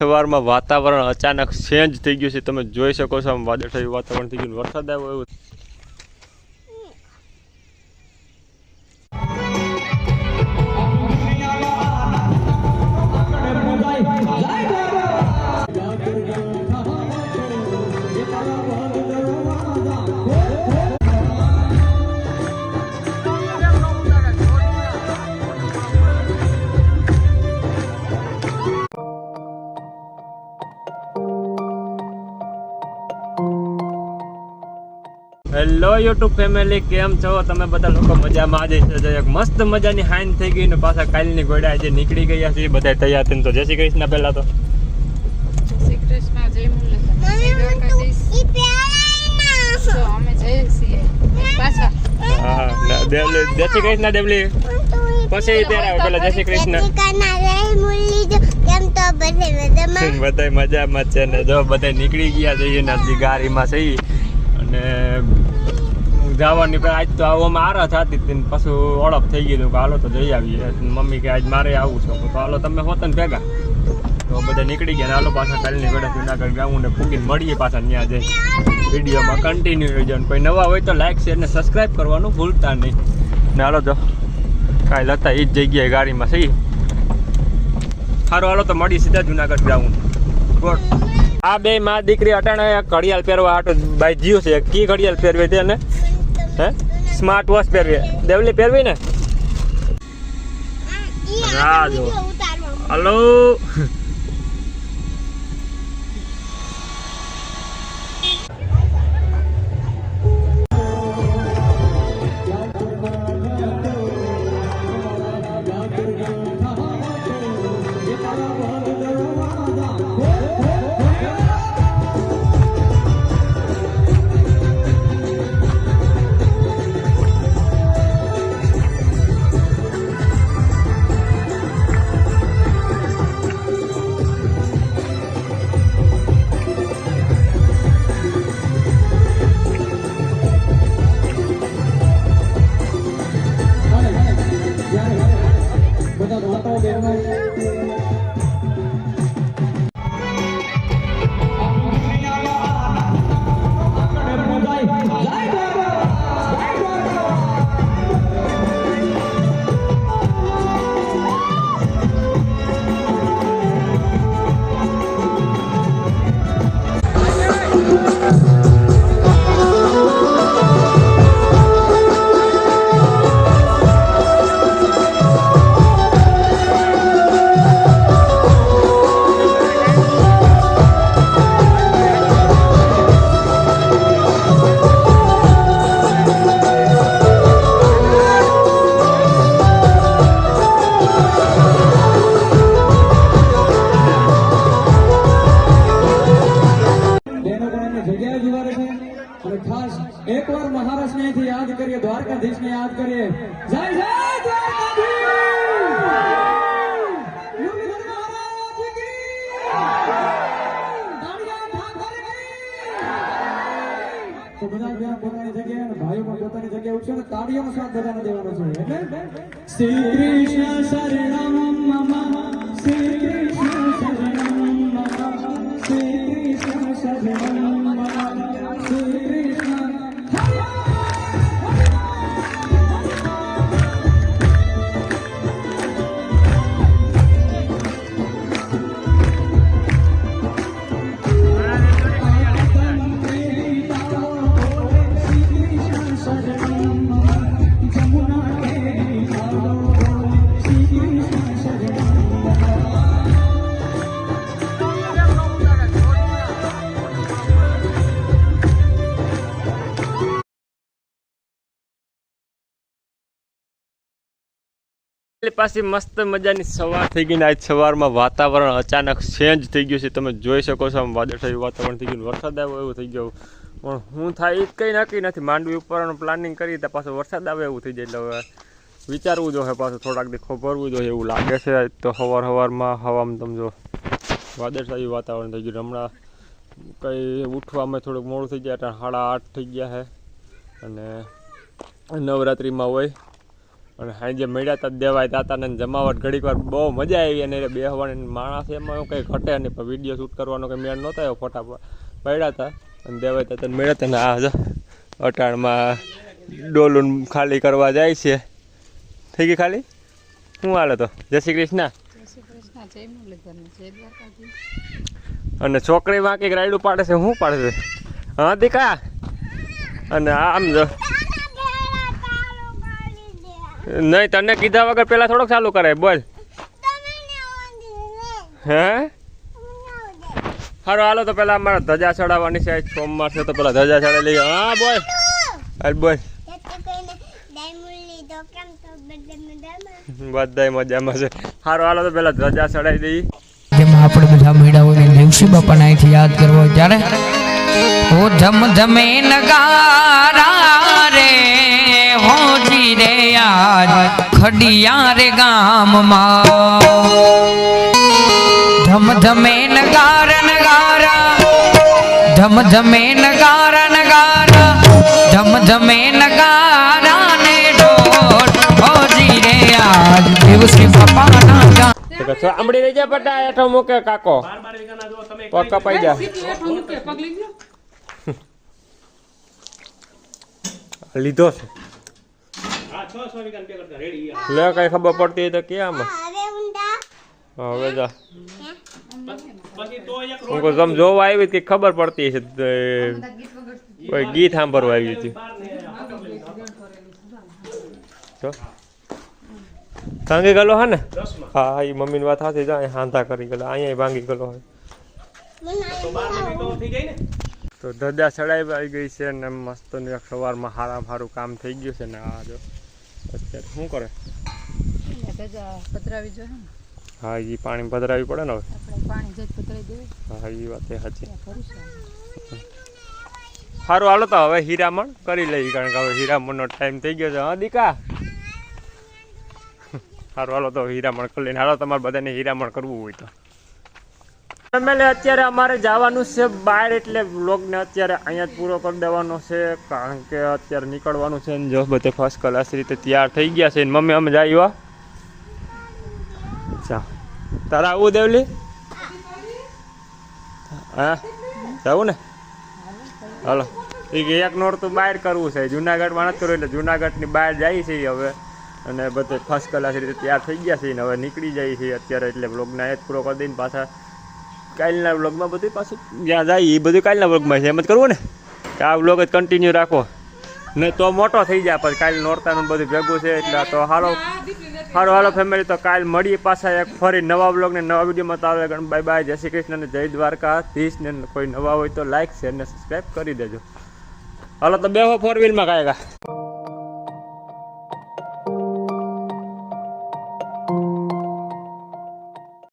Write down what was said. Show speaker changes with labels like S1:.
S1: સવારમાં વાતાવરણ અચાનક ચેન્જ થઈ ગયું છે. તમે જોઈ શકો છો આમ વાદળછાયું વાતાવરણ થઈ ગયું. વરસાદ આવ્યો એવું હેલો યુટ્યુબ ફેમિલી કેમ છો? તમે બધા લોકો મજામાં આજે છે. એક મસ્ત મજાની હાઈન થઈ ગઈ ને પાછા કાલની ગોડા આજે નીકળી ગયા છે. બધા તૈયાર થઈને તો જય શ્રી કૃષ્ણ પહેલા તો.
S2: શ્રી કૃષ્ણ જય
S1: શ્રી કૃષ્ણ દેવલી. પછી ત્યારે પેલા જય શ્રી કૃષ્ણ. બધા મજામાં? છે ને જો બધા નીકળી ગયા છે ને હજી ગાડીમાં છે અને જવાની પણ આજ તો આવો મારા થતી હતી પાછું ઓળખ થઈ ગયું કે હાલો તો જઈ આવીએ. મમ્મી કે આજ મારે આવું છે. તો હાલો તમે હોત ભેગા. તો બધા નીકળી ગયા હાલો પાછા કાલની ગળે જુનાગઢ ગાવું ને પૂગીને મળીએ પાછા ત્યાં જઈ. વિડીયોમાં કન્ટિન્યુ રહેજો કોઈ નવા હોય તો લાઈક શેર ને સબસ્ક્રાઈબ કરવાનું ભૂલતા નહીં. ને હાલો તો કાંઈ લતા એ જ જગ્યાએ ગાડીમાં સહી સારું હાલો તો મળી સીધા જુનાગઢ ગ્રાઉન્ડ ગોડ આ બે માં દીકરી અટાણે ઘડિયાળ પહેરવા હાટો બાઈ જીવ છે. કી ઘડિયાળ પહેરવી તેને હે? Smart watch પહેરવી. દેવલી પહેરવી ને? જો. હલો
S3: એકવાર મહારાષ્ટ્રને અહીંથી યાદ કરીએ, દ્વારકાધીશને યાદ કરીએ. જય જય બધા પોતાની જગ્યાએ અને ભાઈઓ જગ્યાએ ઉઠશે અને તાળીઓનો સાથ બધાને દેવાનો છે. શ્રી કૃષ્ણ શરણમ મમ. શ્રી કૃષ્ણ
S1: પાછી મસ્ત મજાની સવાર થઈ ગઈ ને આજ સવારમાં વાતાવરણ અચાનક ચેન્જ થઈ ગયું છે. તમે જોઈ શકો છો, આમ વાદળછાયું વાતાવરણ થઈ ગયું વરસાદ આવ્યો એવું થઈ ગયું. પણ હું થાય એ કંઈ નક્કી નથી. માંડવી ઉપરનું પ્લાનિંગ કરી તો પાછો વરસાદ આવે એવું થઈ જાય. એટલે હવે વિચારવું જોઈએ પાછું, થોડાક દી ખોભરવું જોઈએ એવું લાગે છે. તો સવાર સવારમાં હવામાં તમે જો વાદળછાયું વાતાવરણ થઈ ગયું. હમણાં કંઈ ઉઠવામાં થોડુંક મોડું થઈ જાય એટલે સાડા આઠ થઈ ગયા છે. અને નવરાત્રિમાં હોય અને સાંજે મળ્યા તા દેવાય તાતા ને જમાવટ ઘડીક વાર બહુ મજા આવી અને બેહવાની માણસ એમાં કંઈ ઘટે નહીં. પણ વીડિયો શૂટ કરવાનો કંઈ મેળ નહોતો એવો ફોટા પડ્યા હતા અને દેવાય દાતાને મળ્યા હતા ને આ અટાણમાં ડોલુન ખાલી કરવા જાય છે. થઈ ગઈ ખાલી? શું હાલે તો જય શ્રી કૃષ્ણ. અને છોકરી કંઈક રાયડું પાડે છે શું પાડે છે? હા દીકા? અને આમ જો. નહીં, તને કીધા વગર પેલા થોડોક ચાલુ કરે બોલ. હે? સારું હાલો તો પેલા અમારે ધજા ચડાવવાની છે સોમવાર છે, તો પેલા ધજા ચડાવી લઈએ. હા, બોલ. હાલ, બોલ. બધાય મજામાં છે. સારું હાલો તો પેલા ધજા ચડાવી દઈએ.
S4: જેમાં આપણે બધા મેળા હોય ને દેવસી બાપાને અહીંથી યાદ કરવો ત્યારે, ઓ ધમ ધમે નગારા રે હોજી રે આજ રે ગામમાં. ધમ ધમે નગાર નગારા ધમ ધમે નગાર નગારા ધમ ધમે નગારા ને ઢોર હોજી રે આજ દેવસી ગામ.
S1: તો કે આંબડી લઈ પટા હેઠો મૂકે કાકો. પગ કપાઈ જા. લીધો છે. લે કઈ ખબર પડતી તો કે આમાં. હવે જા. હું? જોવા આવી કે ખબર પડતી છે કોઈ ગીત સાંભળવા આવ્યું હતી. જો. ભાંગી ગયેલો હા ને? હા એ મમ્મીની વાત સાચી જાય હાંધા કરી ગયેલો અહીંયા ભાંગી ગયેલો હોય. તો ધજા ચડાવી આવી ગઈ છે ને મસ્ત એક સવારમાં હારામ હારું કામ થઈ ગયું છે ને આ જો. અત્યારે શું કરે?
S2: પધરાવી જોઈએ
S1: હા એ પાણી પધરાવી પડે ને હવે?
S2: પાણી જઈ પધરાવી દેવી.
S1: હા એ વાત સાચી. સારું હાલો તો હવે હીરામણ કરી લઈએ કારણ કે હવે હીરામણનો ટાઈમ થઈ ગયો છે. હા દીકા? સારું હાલો તો હીરામણ કરી લઈને હાલો તમારે બધાને હીરામણ કરવું હોય તો. ફેમિલી અત્યારે અમારે જવાનું છે બહાર એટલે બ્લોગને અત્યારે અહીંયા જ પૂરો કરી દેવાનો છે, કારણ કે અત્યારે નીકળવાનું છે ને જો બધે ફર્સ્ટ ક્લાસ રીતે તૈયાર થઈ ગયા છે મમ્મી, અમે જાય ચા તારા આવું દેવલી? હા? જવું ને? હાલો. એ એક નોર તો બહાર કરવું છે. જુનાગઢમાં નથી કરવું એટલે જુનાગઢની બહાર જાય છે હવે. અને બધે ફર્સ્ટ ક્લાસ રીતે તૈયાર થઈ ગયા છે ને હવે નીકળી જાય છે અત્યારે એટલે બ્લોગના એ જ પૂરો કરી દઈને પાછા કાલના વ્લોગમાં બધું પાછું જ્યાં જાય એ બધું કાલના વ્લોગમાં છે. એમ જ કરવું ને? કે આ વ્લોગ જ કન્ટિન્યુ રાખો. ને તો મોટો થઈ જાય પછી કાલ નોરતાનું બધું ભેગું છે, એટલે તો હાલો. હાલો હાલો ફેમિલી તો કાલ મળીએ પાછા એક ફરી નવા બ્લોગને નવા વિડીયોમાં તો આવે બાય બાય જય શ્રી કૃષ્ણ અને જય દ્વારકા ધીશ ને કોઈ નવા હોય તો લાઇક શેર ને સબસ્ક્રાઈબ કરી દેજો. હાલો, તો બે ફોર વ્હીલમાં કાંઈ